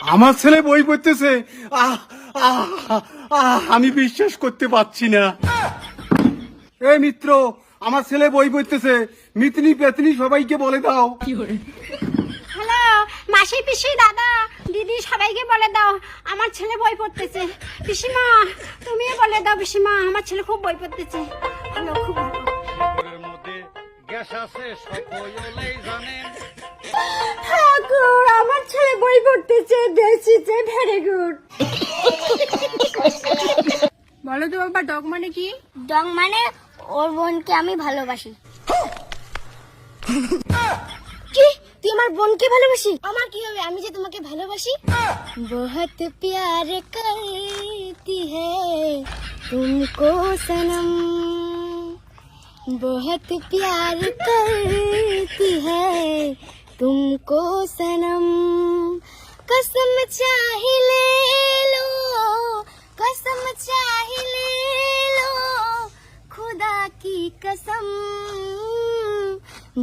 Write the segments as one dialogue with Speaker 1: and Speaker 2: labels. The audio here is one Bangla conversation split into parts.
Speaker 1: আমার ছেলে বই পড়তেছে? আহ, আহ, আহ, আমি বিশ্বাস করতে পারছি না। এ মিত্র আমার ছেলে বই পড়তেছে। মিতনি পেতনি সবাইকে বলে দাও।
Speaker 2: হ্যালো মাসি পিসি দাদা দিদি সবাইকে বলে দাও আমার ছেলে বই পড়তেছে। পিসিমা তুমিও বলে দাও পিসিমা আমার ছেলে খুব বই পড়তেছে। খুব
Speaker 3: গ্যাস আছে সকলেই জানেন
Speaker 2: ঠাকুর আমার ছেলে বই পড়তেছে দেখছিছে ভেরি গুড
Speaker 4: বলো তো বাবা ডগ মানে কি?
Speaker 2: ডং মানে ওর বোনকে আমি ভালোবাসি। কি? তুই আমার বোনকে ভালোবাসি? আমার কি হবে? আমি যে তোমাকে ভালোবাসি? বহুত প্যার করতি হ্যায় তুমকো সনম। बहुत प्यार करती है तुमको सनम। कसम चाहे ले लो, कसम चाहे ले लो, खुदा की कसम।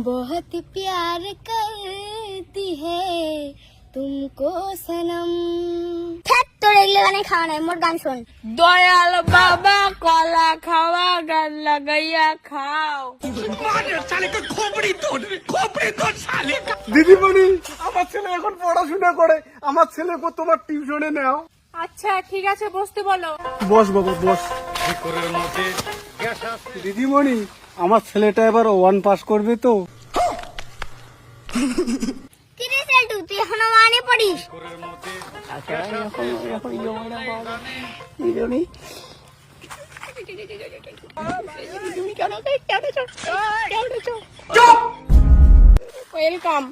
Speaker 2: बहुत प्यार करती है तुमको सनम। গানে খাওয়া নাই মোর গান শোন।
Speaker 4: দয়াল বাবা কলা খাওয়া গান লাগাইয়া খাও।
Speaker 1: দিদিমণি আমার ছেলে এখন পড়াশোনা করে। আমার ছেলেকে তোমার টিউশনে নাও।
Speaker 4: আচ্ছা ঠিক আছে বসতে বলো।
Speaker 1: বস বাবা বস। দিদিমণি আমার ছেলেটা এবার ওয়ান পাস করবে তো।
Speaker 2: তুই এখনও মানে পড়িস?
Speaker 4: ওয়েলকাম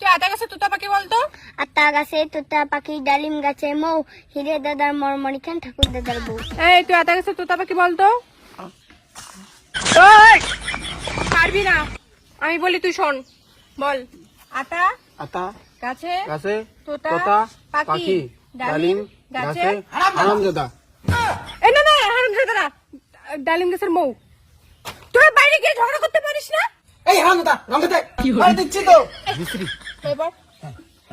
Speaker 4: তুই তুতা পাখি বলতো?
Speaker 2: আতা গাছে তোতা পাখি ডালিম গাছে মৌ হিরে দাদার মরমরি খান ঠাকুর দাদার বউ।
Speaker 4: এই তুই আধা কাছে তুতা পাখি বলতো? পারবি না। আমি বলি তুই শোন। বল। আটা
Speaker 1: আতা
Speaker 4: গাছে
Speaker 1: গাছে
Speaker 4: তোতা,
Speaker 1: তোতা
Speaker 4: পাখি,
Speaker 1: ডালিম
Speaker 4: গাছে,
Speaker 1: হারামজাদা
Speaker 4: এই না না হারাম দাদা ডালিম গাছের মৌ। তোরা বাইরে গিয়ে ঝগড়া করতে পারিস না?
Speaker 1: এই হারামজাদা রঙতে আর দিচ্ছি তো।
Speaker 4: এবার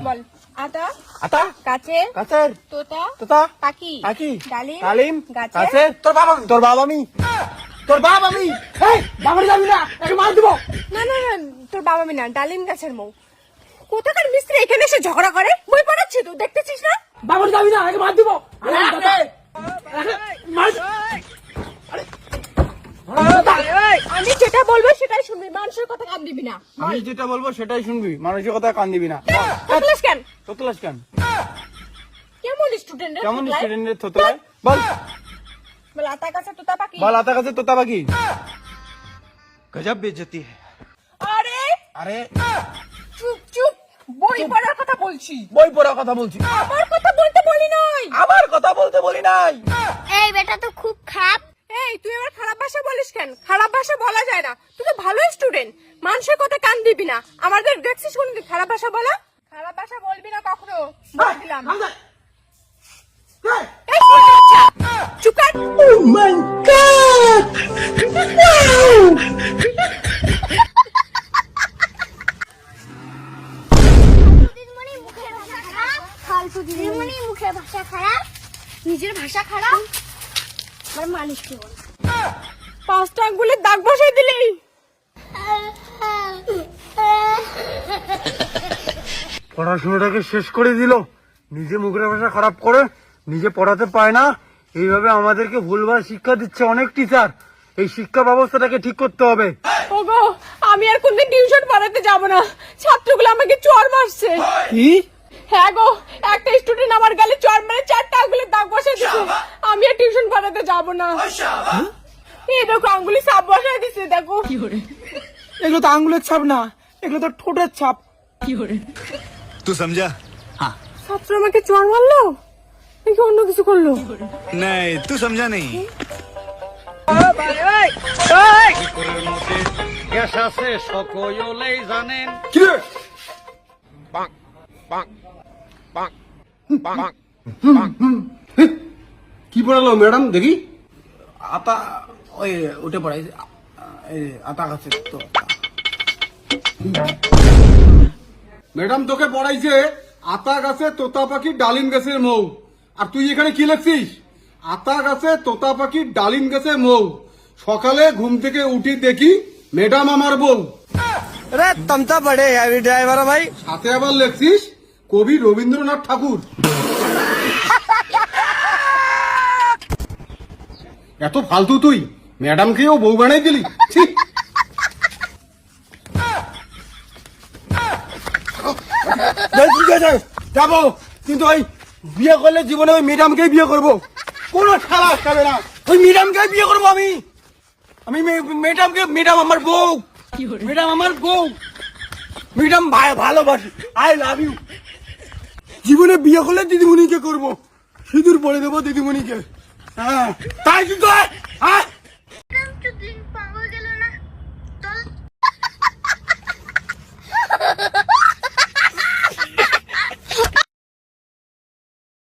Speaker 4: বল। আটা
Speaker 1: আতা
Speaker 4: গাছে
Speaker 1: গাছের
Speaker 4: তোতা
Speaker 1: তোতা
Speaker 4: পাখি
Speaker 1: পাখি
Speaker 4: ডালিম
Speaker 1: ডালিম
Speaker 4: গাছে।
Speaker 1: গাছে তোর বাবা তোর বাবা আমি? তোর বাবা আমি? এই বাবার যাবি না একটু মার দিব।
Speaker 4: না না না তোর বাবা আমি না ডালিম গাছের মৌ। কোথাকার মিস্ত্রি এখানে এসে ঝগড়া করে? বই পড়াচ্ছে তো দেখতেছিস না?
Speaker 1: বাবার যাবি না একটু মার দিব।
Speaker 4: আমি যেটা বলব সেটাই শুনবি মানুষের কথা কান দিবি না।
Speaker 1: আমি যেটা বলব সেটাই শুনবি মানুষের কথা কান দিবি না।
Speaker 4: বলছিস কেন?
Speaker 1: তোতলাস কেন?
Speaker 4: কেমন স্টুডেন্ট
Speaker 1: কেমন স্টুডেন্টের তোতলায়? বল।
Speaker 4: বল আতা গাছে তোতা পাখি
Speaker 1: বল আতা কাছে তোতা পাখি
Speaker 3: গজব বেজতি
Speaker 4: আরে
Speaker 1: আরে
Speaker 4: চুপ চুপ বই পড়ার কথা বলছি
Speaker 1: বই পড়ার কথা বলছি
Speaker 4: আমার কথা বলতে বলি নাই
Speaker 1: আবার কথা বলতে বলি নাই
Speaker 2: এই বেটা তো খুব খারাপ।
Speaker 4: এই তুই এবার খারাপ ভাষা বলিস কেন? খারাপ ভাষা বলা যায় না। তুই তো ভালো স্টুডেন্ট মানুষের কথা কান দিবি না। আমাদের দেখছিস কোনদিন খারাপ ভাষা বলা? খারাপ ভাষা বলবি না কখনো। বলে দিলাম চুপ কর।
Speaker 2: ভাষা খারাপ ফালতু দিদিমণি মুখের ভাষা খারাপ নিজের ভাষা খারাপ। আমার মানুষ কি বল
Speaker 4: পাঁচটা আঙ্গুলের দাগ বসাই দিলি।
Speaker 1: পড়াশোনাটাকে শেষ করে দিল। নিজে মুখের ভাষা খারাপ করে নিজে পড়াতে পায় না। এইভাবে আমাদেরকে ভুলভাল শিক্ষা দিচ্ছে অনেক টিচার এই শিক্ষা ব্যবস্থাটাকে ঠিক করতে হবে।
Speaker 4: ওগো আমি আর কোনদিন টিউশন পড়াতে যাব না। ছাত্রগুলো আমাকে চর মারছে।
Speaker 1: কি?
Speaker 4: হ্যাঁ গো একটা স্টুডেন্ট আমার গালে চর মেরে চারটা আঙ্গুলে দাগ বসে দিছে। আমি আর টিউশন পড়াতে যাব না। হ্যাঁ? এ দেখো আঙ্গুলে ছাপ বসায় দিছে দেখো।
Speaker 1: এগুলো তো আঙ্গুলের ছাপ না এগুলো তো ঠোঁটের ছাপ।
Speaker 5: কি করে?
Speaker 4: তুই সমঝা হ্যাঁ ছাত্র আমাকে চর মারলো? অন্য কিছু করল।
Speaker 3: নাই তু সমঝা নেই।
Speaker 1: কি পড়ালো ম্যাডাম দেখি?
Speaker 6: আতা ওই উঠে পড়াই আতা গাছের তো।
Speaker 1: ম্যাডাম তোকে পড়াইছে আতা গাছে তোতা পাখি ডালিম গাছের মৌ। আর তুই এখানে কি লিখছিস? আতা গাছে তোতা পাখি ডালিম গাছে মৌ। সকালে ঘুম থেকে উঠি দেখি ম্যাডাম আমার বউ।
Speaker 6: রে তমতা বড়ে ড্রাইভার ভাই।
Speaker 1: সাথে আবার লেখছিস কবি রবীন্দ্রনাথ ঠাকুর। এত ফালতু তুই ম্যাডামকেও বউ বানাই দিলি?
Speaker 6: ঠিক যাব কিন্তু ওই বিয়ে করলে জীবনে ওই ম্যাডামকেই বিয়ে করব।
Speaker 1: কোনো খেলা খাবে না।
Speaker 6: ওই ম্যাডামকেই বিয়ে করব আমি। আমি মেডামকে ম্যাডাম আমার বউ। ম্যাডাম আমার বউ। ম্যাডাম ভাই ভালোবাসি। আই লাভ ইউ জীবনে বিয়ে করলে দিদিমণিকে করব। সিঁদুর পরে দেবো দিদিমণিকে। হ্যাঁ। তাই কিন্তু হ্যাঁ